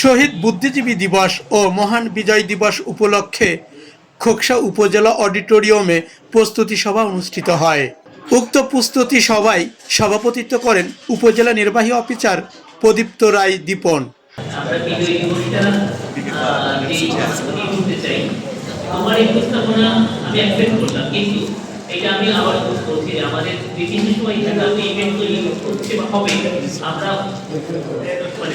শহীদ বুদ্ধিজীবী দিবস ও মহান বিজয় দিবস উপলক্ষে খোকসা উপজেলা অডিটোরিয়ামে প্রস্তুতি সভা অনুষ্ঠিত হয়। উক্ত প্রস্তুতি সভায় সভাপতিত্ব করেন উপজেলা নির্বাহী অফিসার প্রদীপ্ত রায় দীপন। আমরা এই প্রস্তাবনা আমি করলাম, কিন্তু এটা আমি আবার বলছি যে আমাদের বিভিন্ন সময় ইভেন্ট তৈরি হচ্ছে বা হবে, আমরা মানে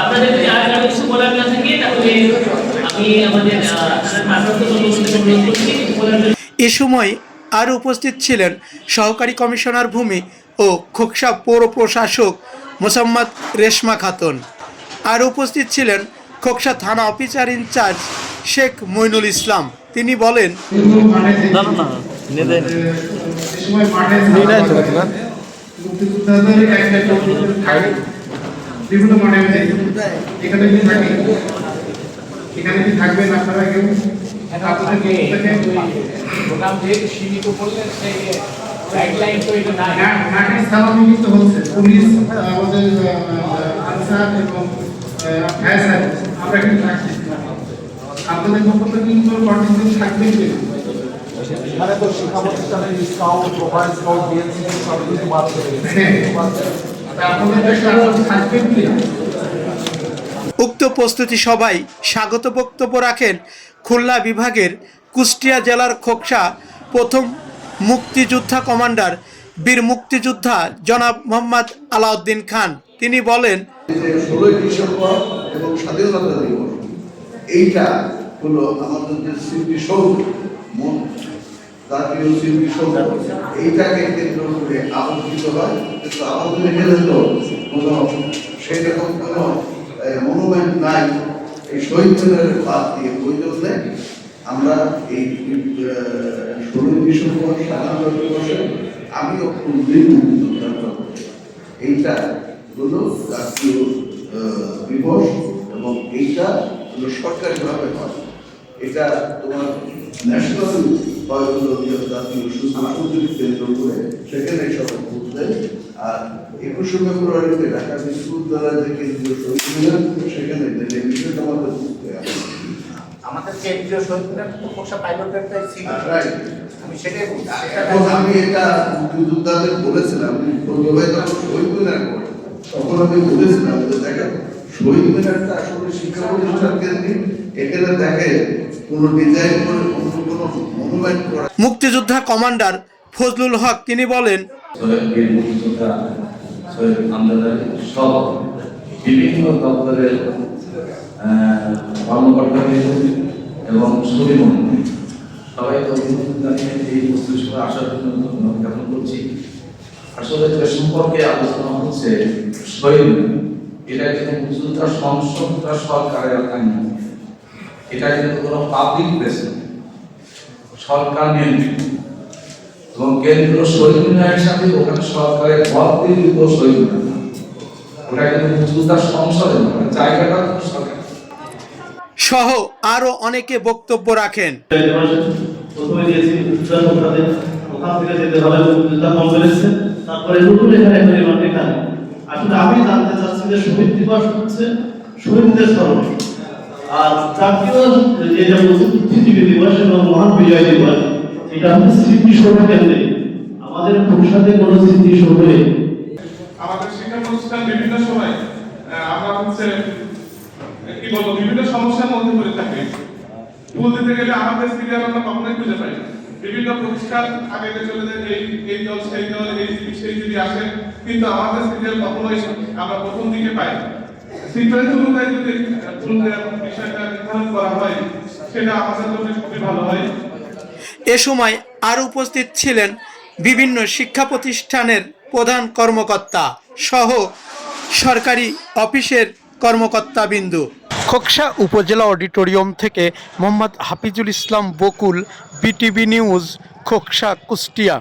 আপনাদের যদি আর কারও কিছু বলার না থাকে তাহলে আমি আমাদের আহ ভারপ্রাপ্ত কর্মসূচি অনুরোধ করছি কিছু বলার জন্য। এ সময় আরও উপস্থিত ছিলেন সহকারী কমিশনার ভূমি ও খোকসা পৌর প্রশাসক মোসাম্মদ রেশমা খাতুন। আর উপস্থিত ছিলেন খোকসা থানা officer in charge Sheikh Moinul Islam. তিনি বলেন না? বিভিন্ন আমি এখানে কি থাকে এখানে কি? থাকবেন আপনারা কেউ আপনাদের পক্ষ থেকে পুলিশ আমাদের আনসার এবং ফায়ার সার্ভিস আমরা থাকছি। আপনাদের পক্ষ কিন্তু কন্টিনিউ থাকবেন কি এখানে তো শিক্ষা প্রতিষ্ঠানের স্কাউট প্রোফাইল স্কাউট বিএনসি সব কিছু বাদ উক্ত প্রস্তুতি সভায় স্বাগত বক্তব্য রাখেন খুলনা বিভাগের কুষ্টিয়া জেলার খোকসা প্রথম মুক্তিযোদ্ধা কমান্ডার বীর মুক্তিযোদ্ধা জনাব মোহাম্মদ আলাউদ্দিন খান। তিনি বলেন, ষোলোই ডিসেম্বর এবং স্বাধীনতা দিবস। এইটা হলো আমাদের স্মৃতিসৌধ। জাতীয় স্মৃতিসৌধ এইটাকে কেন্দ্র করে আবর্তিত হয়, কিন্তু আমাদের এখানে তো কোনো সেরকম কোনো মনুমেন্ট নাই। এই শহীদ মিনারের বাদ দিয়ে ওই জন্যে আমরা এই ষোলোই ডিসেম্বর স্বাধীনতা দিবসে আমিও মুক্তিযোদ্ধা করব এইটা হলো জাতীয় দিবস এবং এইটা হলো সরকারিভাবে হয়। এটা তোমার ন্যাশনাল হয় হলো যে জাতীয় সুযোগ কেন্দ্র করে সেখানে সব ঘুরতে আর একুশে ফেব্রুয়ারিতে ঢাকা বিশ্ববিদ্যালয় যে কেন্দ্রীয় শহীদ মিনার সেখানে যে বিষয়টা আমাদের ঘুরতে আমাদের কেন্দ্রীয় শহীদ মিনার তো কোষা পাইলটের তাই ছিল। আমি সেটাই আমি এটা মুক্তিযোদ্ধাদের বলেছিলাম প্রথমে যখন শহীদ মিনার করে তখন আমি বলেছিলাম যে দেখেন শহীদ মিনারটা আসলে শিক্ষা প্রতিষ্ঠান কেন্দ্রিক এখানে দেখে কোনো ডিজাইন করে অন্য কোনো মনুমেন্ট করা মুক্তিযোদ্ধা কমান্ডার ফজলুল হক তিনি বলেন সব বিভিন্ন দপ্তরের এবং সুবিমন্ত্রী সবাইকে অভিনন্দন জানিয়ে এই আসার জন্য ধন্যবাদ জ্ঞাপন করছি। আসলে যে সম্পর্কে আলোচনা হচ্ছে এটা কিন্তু মুক্তিযোদ্ধা সংসদটা সরকারের আইন। এটা কিন্তু কোনো পাবলিক প্লেস সরকার নিয়ন্ত্রিত। এবং কেন্দ্র শহীদ মিনার হিসাবে ওখানে সরকারের পদ দিল্লিত শহীদ মিনার ওটা কিন্তু মুক্তিযোদ্ধার সংসদে জায়গাটা সরকার। সহ আরও অনেকে বক্তব্য রাখেন। প্রথমে দিয়েছি ওখান থেকে যেতে হবে মুক্তিযোদ্ধা কমপ্লেক্সে তারপরে নতুন এখানে এখানে। আসলে আমি জানতে চাচ্ছি যে শহীদ দিবস হচ্ছে শহীদদের স্মরণ। আর জাতীয় যেটা বলছে বুদ্ধিজীবী আমাদের শিক্ষা প্রতিষ্ঠান বিভিন্ন সময় আমরা হচ্ছে কি বলব, বিভিন্ন সমস্যার মধ্যে পড়ে থাকি। ভুল দিতে গেলে আমাদের সিরিয়াল আমরা কখনোই খুঁজে পাই বিভিন্ন প্রতিষ্ঠান আগে চলে যায়, এই এই দল, সেই দল, এই, সেই যদি আসে, কিন্তু আমাদের সিরিয়াল কখনোই আমরা প্রথম দিকে পাই সিকোয়েন্স অনুযায়ী যদি বিষয়টা নির্ধারণ করা হয় সেটা আমাদের জন্য খুবই ভালো হয়। এ সময় আর উপস্থিত ছিলেন বিভিন্ন শিক্ষা প্রতিষ্ঠানের প্রধান কর্মকর্তা সহ সরকারি অফিসের কর্মকর্তা বিন্দু। খোকসা উপজেলা অডিটোরিয়াম থেকে মোহাম্মদ হাফিজুল ইসলাম বকুল বিটিভি নিউজ খোকসা কুষ্টিয়া।